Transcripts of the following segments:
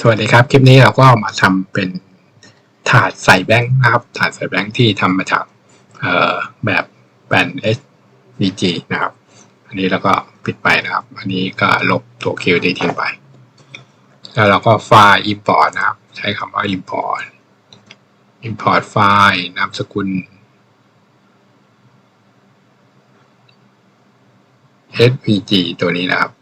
สวัสดีครับ คลิปนี้เราก็มาทำเป็นถาดใส่แบงค์นะครับ ถาดใส่แบงค์ที่ทำมาจากแบบแบน SVG นะครับ อันนี้เราก็ปิดไปนะครับ อันนี้ก็ลบตัว QD ทิ้งไป แล้วเราก็ไฟล์ import นะครับ ใช้คำว่า import import ไฟล์นามสกุล SVG ตัวนี้นะครับ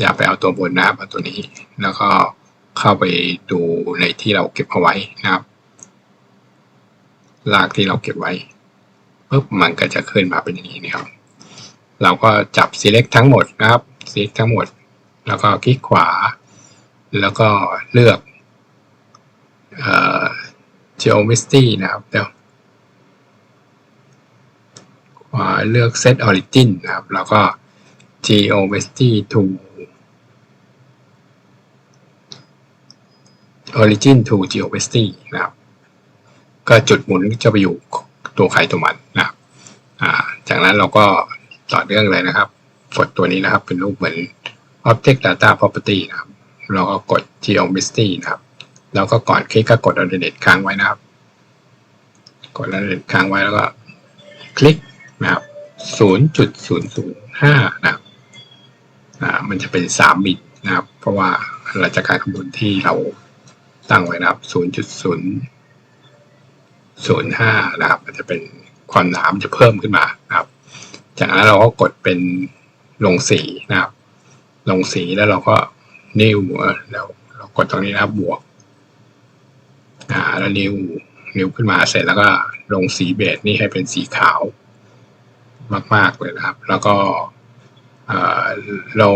อย่าไปเอาตัวบนนะครับเอาตัวนี้ แล้วก็เข้าไปดูในที่เราเก็บเอาไว้นะครับ ลากที่เราเก็บไว้ปุ๊บมันก็จะขึ้นมาเป็นอย่างนี้นะครับ เราก็จับ select ทั้งหมดนะครับ select ทั้งหมด แล้วก็คลิกขวา แล้วก็เลือกเอ่อ geometry นะครับเดี๋ยวขวาเลือก set origin นะครับ แล้วก็ geometry to origin to geometry นะครับ ก็จุดหมุนจะไปอยู่ตัวใครตัวมันนะครับจากนั้นเราก็ต่อเนื่องเลยนะครับ กดตัวนี้นะครับเป็นรูปเหมือน object data property นะครับ เราก็กด geometry นะครับแล้วก็ก่อนคลิกก็กด alternate ค้างไว้นะครับ กด alternate ค้างไว้แล้วก็ คลิกนะครับ0.005 นะครับมันจะเป็น 3 บิตนะครับ เพราะว่าเราจะการคำนวณที่เรา ตั้งไว้นะครับ 0.005 นะครับจะเป็นความหนามันจะเพิ่มขึ้นมานะครับ จากนั้นเราก็กดเป็นลงสีนะครับ ลงสีแล้วเราก็นิ้วเราเรากดตรงนี้นะครับบวกอ่าแล้วนิ้วนิ้วขึ้นมาเสร็จแล้วก็ลงสีเบจนี่ให้เป็นสีขาวมาก ๆ เลยนะครับ แล้วก็เรา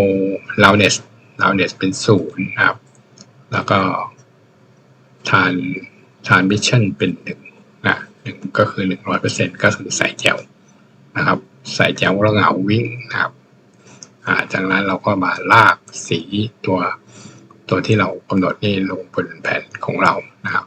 เราเนสเราเนสเป็นศูนย์นะครับ แล้วก็ ทานทานมิชชั่นเป็นหนึ่งนะหนึ่งก็คือหนึ่งร้อยเปอร์เซ็นต์ก็คือใส่แจวนะครับ ใส่แจวแล้วเงาวิ่งนะครับอ่าจากนั้นเราก็มาลากสีตัวตัวที่เรากำหนดนี่ลงบนแผ่นของเรานะครับ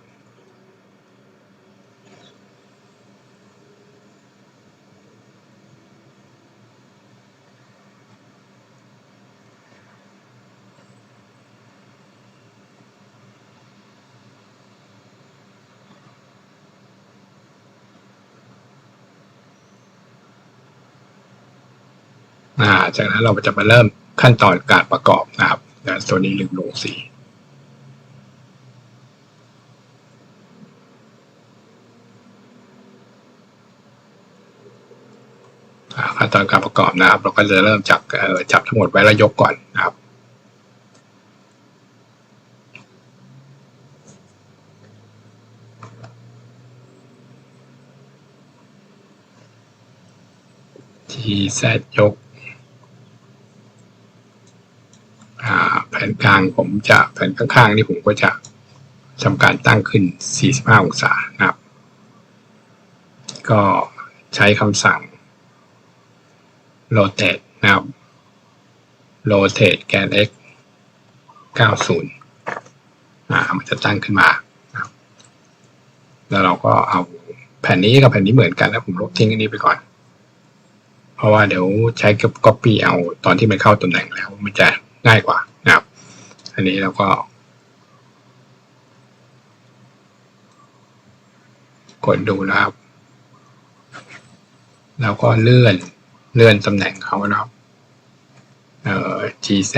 อ่าจากนั้นเราจะมาเริ่มขั้นตอนการประกอบนะครับตัวนี้ลืมลงสีขั้นตอนการประกอบนะครับ เราก็จะเริ่มจากจับทั้งหมดไว้แล้วยกก่อนนะครับทีแซดยกแผ่นกลางผมจะแผ่นข้างๆนี่ผมก็จะทำการตั้งขึ้น 45 องศานะครับ ก็ใช้คำสั่ง rotate นะครับ rotate แกน x 90 อ่า มันจะตั้งขึ้นมาครับแล้วเราก็เอาแผ่นนี้กับแผ่นนี้เหมือนกันแล้วผมลบทิ้งอันนี้ไปก่อน เพราะว่าเดี๋ยวใช้กับ copy เอาตอนที่มันเข้าตำแหน่งแล้ว มันจะง่ายกว่า อันนี้เราก็กดดูนะครับ แล้วก็เลื่อนเลื่อนตำแหน่งเขานะครับ เอ่อ gz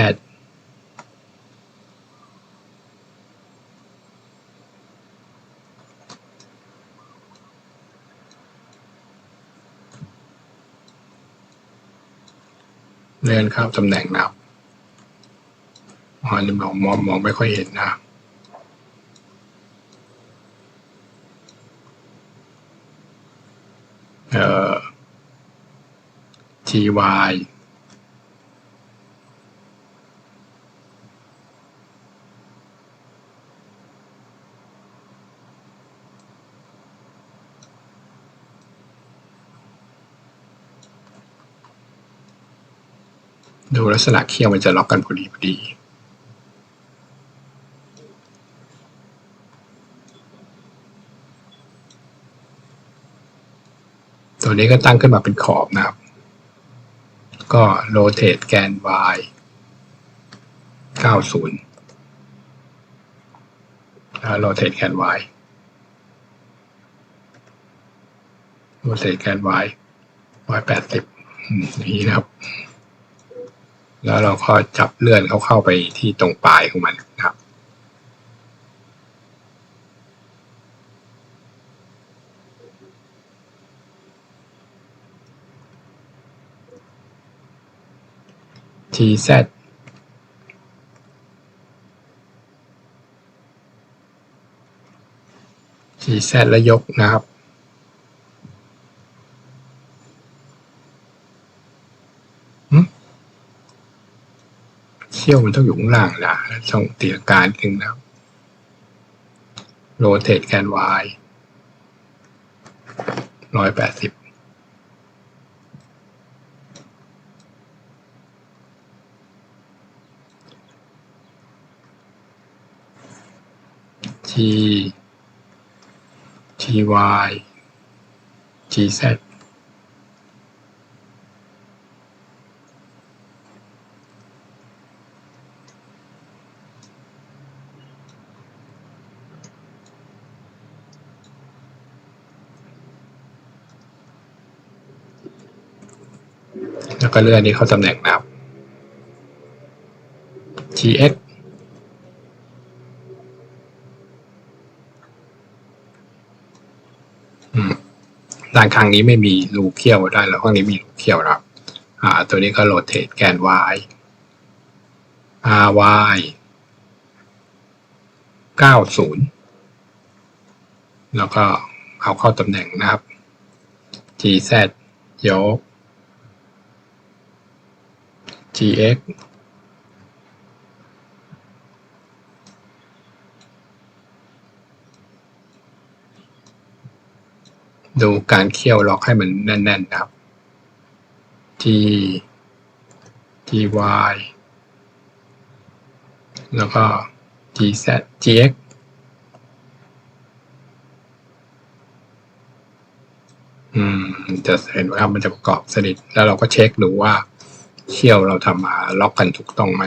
เลื่อนเข้าตำแหน่งนะครับ อ๋อจะมองมองมองไม่ค่อยเห็นนะเอ่อ ty ดูลักษณะเคี้ยวมันจะล็อกกันพอดีพอดี ตัวนี้ก็ตั้งขึ้นมาเป็นขอบนะครับ ก็ rotate แกน y 90แล้วโรเตทแกน y โรเตทแกน y y แปดสิบอย่างนี้นะครับ แล้วเราก็จับเลื่อนเขาเข้าไปที่ตรงปลายของมัน นะครับ TZ TZ แล้วยกนะครับ เชี่ยวมันต้องอยู่ข้างล่างนะต้องเตีลังการถึงนะครับโรเตทแกน Y ร้อยแปดสิบ T T Y T Z แล้วก็เลื่อนนี้เข้าตำแหน่งนะครับ GX ด้านข้างนี้ไม่มีรูเขี้ยวด้านแล้วข้างนี้มีรูเขี้ยวนะครับอ่าตัวนี้ก็โรเตทแกน y ry เก้าศูนย์แล้วก็เอาเข้าตำแหน่งนะครับ gz ยก gx ดูการเคี่ยวล็อกให้มันแน่นๆนะครับ G G Y แล้วก็ G Z G X อืม จะเห็นว่ามันจะประกอบสนิท แล้วเราก็เช็คดูว่าเคี่ยวเราทำมาล็อกกันถูกต้องไหม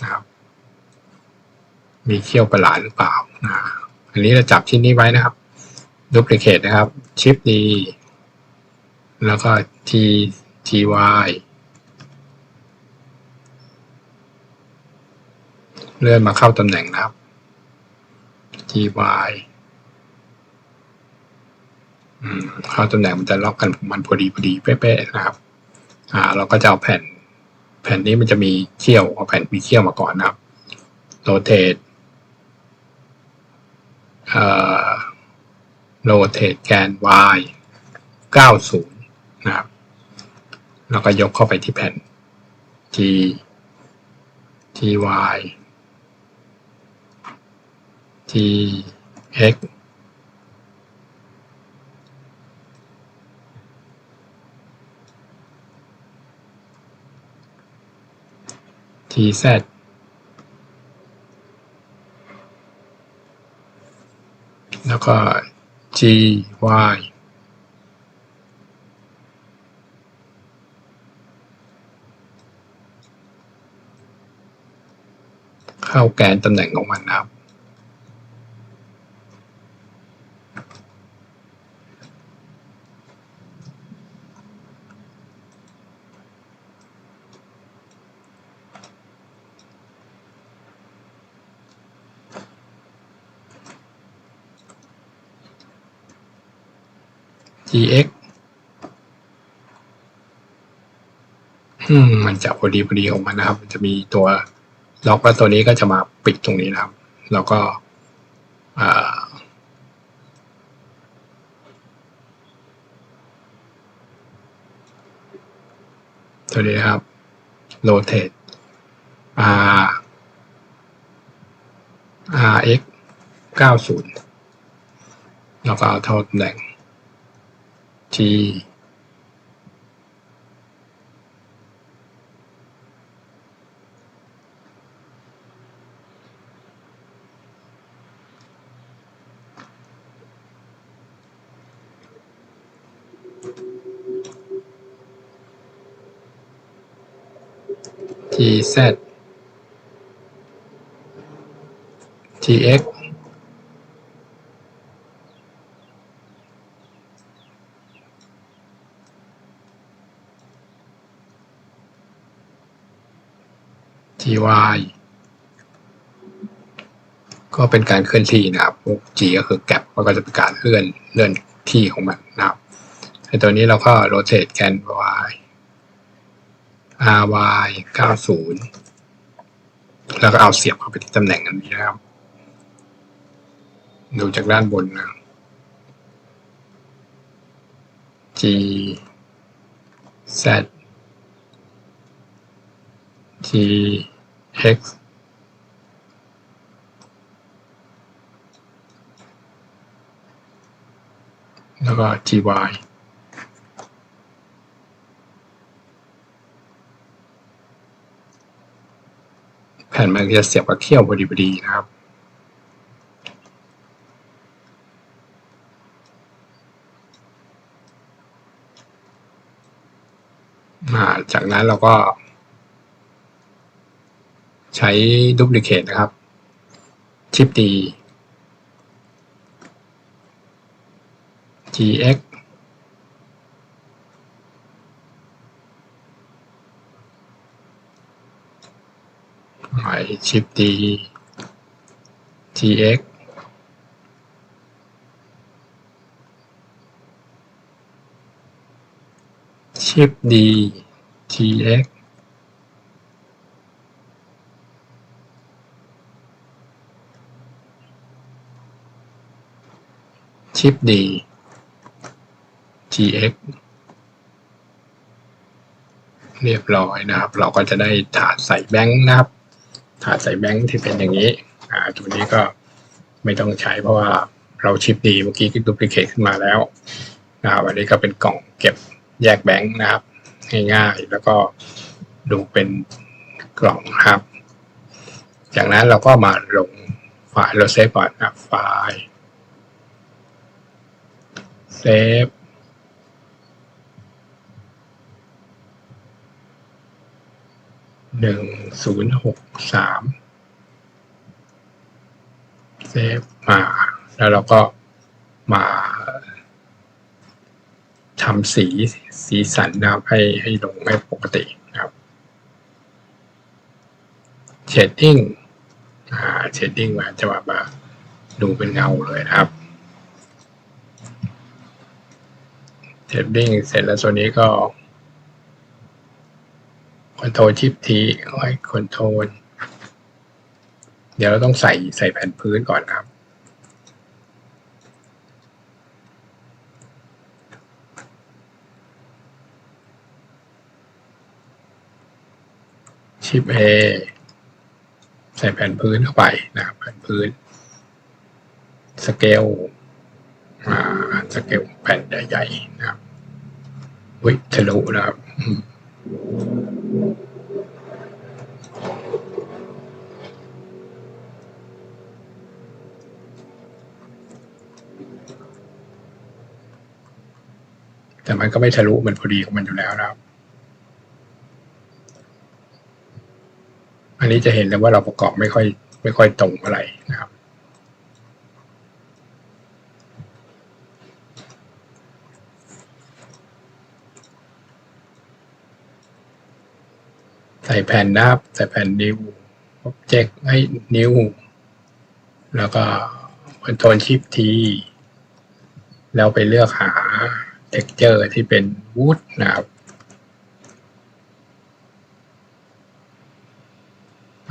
นะครับ มีเคี่ยวประหลาดหรือเปล่านะอันนี้เราจับชิ้นนี้ไว้นะครับ ดูปลิเคทนะครับชิปดีแล้วก็ T T Y เลื่อนมาเข้าตำแหน่งนะครับ T Y เข้าตำแหน่งมันจะล็อกกันมันพอดีพอดีเป๊ะๆนะครับ อ่า เราก็จะเอาแผ่น แผ่นนี้มันจะมีเขี้ยวเอาแผ่นมีเขี้ยวมาก่อนนะครับโรเตทเอ่อ โรเตทแกน y 90 นะครับ แล้วก็ยกเข้าไปที่แผ่น t t y t x t z แล้วก็ G Y เข้าแกนตำแหน่งของมันนะครับ gx มันจะพอดีพอดีของมันนะครับ มันจะมีตัวล็อกแล้วตัวนี้ก็จะมาปิดตรงนี้นะครับ แล้วก็ตัวนี้ครับ rotate r rx 90 แล้วก็เอาเท่าตำแหน่ง G G Z G X y ก็เป็นการเคลื่อนที่นะครับ g ก็คือแก p มันก็จะเป็นการเลื่อนเลื่อนที่ของมันนะครับในตัวนี้เราก็ rotate แกน y ry 90 แล้วก็เอาเสียบเข้าไปที่ตำแหน่งอันนี้นะครับ ดูจากด้านบนนะ G Z G X แล้วก็ GY แผ่นมันจะเสียบกับเขี้ยวพอดีพอดีนะครับมาจากนั้นเราก็ ใช้ดูปลิเคทนะครับ ชิปดี gx หมายชิปดี gx ชิปดี gx ชิปดี gx เรียบร้อยนะครับ เราก็จะได้ถาดใส่แบงค์นะครับ ถาดใส่แบงค์ที่เป็นอย่างนี้ อ่า ตัวนี้ก็ไม่ต้องใช้เพราะว่าเราชิปดีเมื่อกี้ก็ดูพลิเคทขึ้นมาแล้วนะครับอันนี้ก็เป็นกล่องเก็บแยกแบงค์นะครับ ง่ายๆ แล้วก็ดูเป็นกล่องนะครับ จากนั้นเราก็มาลงไฟล์เราเซฟก่อนนะไฟล์ ฟหนึ่งศูนย์หกสามเซฟมา แล้วเราก็มาทำสีสีสันนะครับให้ให้ลงให้ปกตินะครับเชดดิ้งอ่าเชดดิ้งมาจะมามาดูเป็นเงาเลยนะครับ เชดดิ้งเสร็จแล้วตัวนี้ก็คอนโทรชิปทีไว้คอนโทรเดี๋ยวเราต้องใส่ใส่แผ่นพื้นก่อนครับ ชิป A ใส่แผ่นพื้นเข้าไปนะครับแผ่นพื้น สเกล สเกลแผ่นใหญ่ๆนะครับวิทะลุนะครับแต่มันก็ไม่ทะลุมันพอดีของมันอยู่แล้วนะครับ อันนี้จะเห็นเลยว่าเราประกอบไม่ค่อย ไม่ค่อยตรงอะไรนะครับ ใส่ แผ่นนับ ใส่แผ่นนิ้ว object ให้นิ้ว แล้วก็คอนโทรลชิปทีแล้วไปเลือกหา texture ที่เป็น wood นะครับ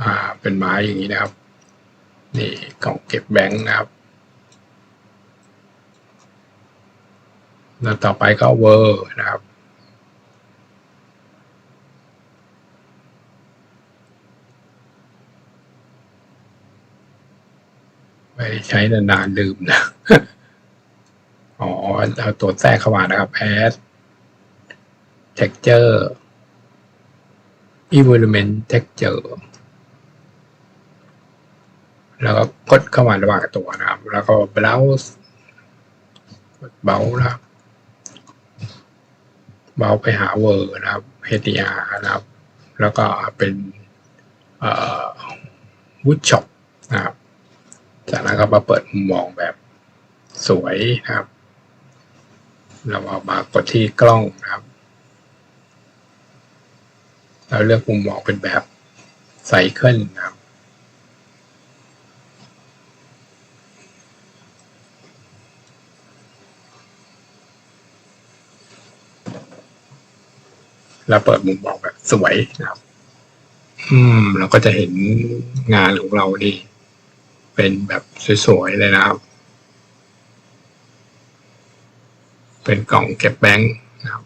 อ่าเป็นไม้อย่างนี้นะครับ นี่กล่องเก็บแบงค์นะครับ แล้วต่อไปก็เวอร์นะครับ ไม่ใช้นานๆลืมนะอ๋อเอาตัวแทรกเข้ามานะครับ add texture environment texture แล้วก็กดเข้ามาระหว่างตัวนะครับ แล้วก็ browse เบานะครับเบาไปหา word นะครับ hdr นะครับ แล้วก็เป็นเอ่อ woodshop นะครับ จากนั้นก็มาเปิดมุมมองแบบสวยนะครับ เราเอามากดที่กล้องนะครับ เราเลือกมุมมองเป็นแบบไซเคิลนะครับแล้วเปิดมุมมองแบบสวยนะครับ อืม เราก็จะเห็นงานของเรานี่ เป็นแบบสวยๆเลยนะครับ เป็นกล่องเก็บแบงค์นะครับ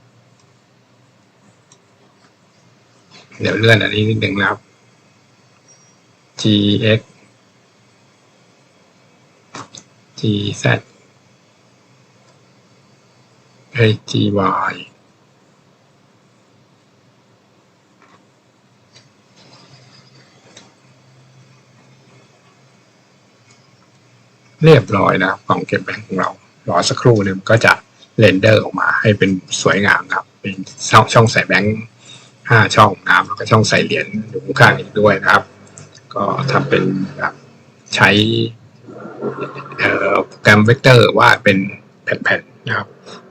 เดี๋ยวเลื่อนอันนี้นิดหนึ่งนะครับ GX GZ เอ้ย GY เรียบร้อยนะครับกล่องเก็บแบงค์ของเรารอสักครู่นึงก็จะเรนเดอร์ออกมาให้เป็นสวยงามครับ เป็นช่องช่องใส่แบงค์ห้าช่องนะครับแล้วก็ช่องใส่เหรียญอยู่ข้างอีกด้วยนะครับ ก็ทำเป็นแบบใช้โปรแกรมเวกเตอร์ว่าเป็นแผ่นๆนะครับ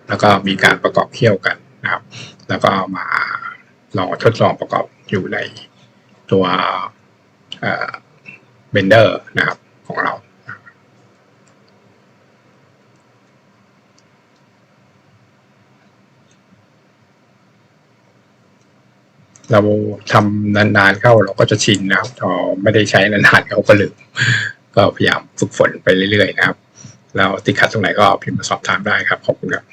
แล้วก็มีการประกอบเคี่ยวกันนะครับ แล้วก็เอามาลองทดลองประกอบอยู่ในตัวเบนเดอร์นะครับของเรา เราทำนานๆเข้าเราก็จะชินนะครับพอไม่ได้ใช้นานๆเขาก็ลืมก็พยายามฝึกฝนไปเรื่อยๆนะครับ แล้วติดขัดตรงไหนก็พิมพ์มาสอบถามได้ครับ ขอบคุณครับ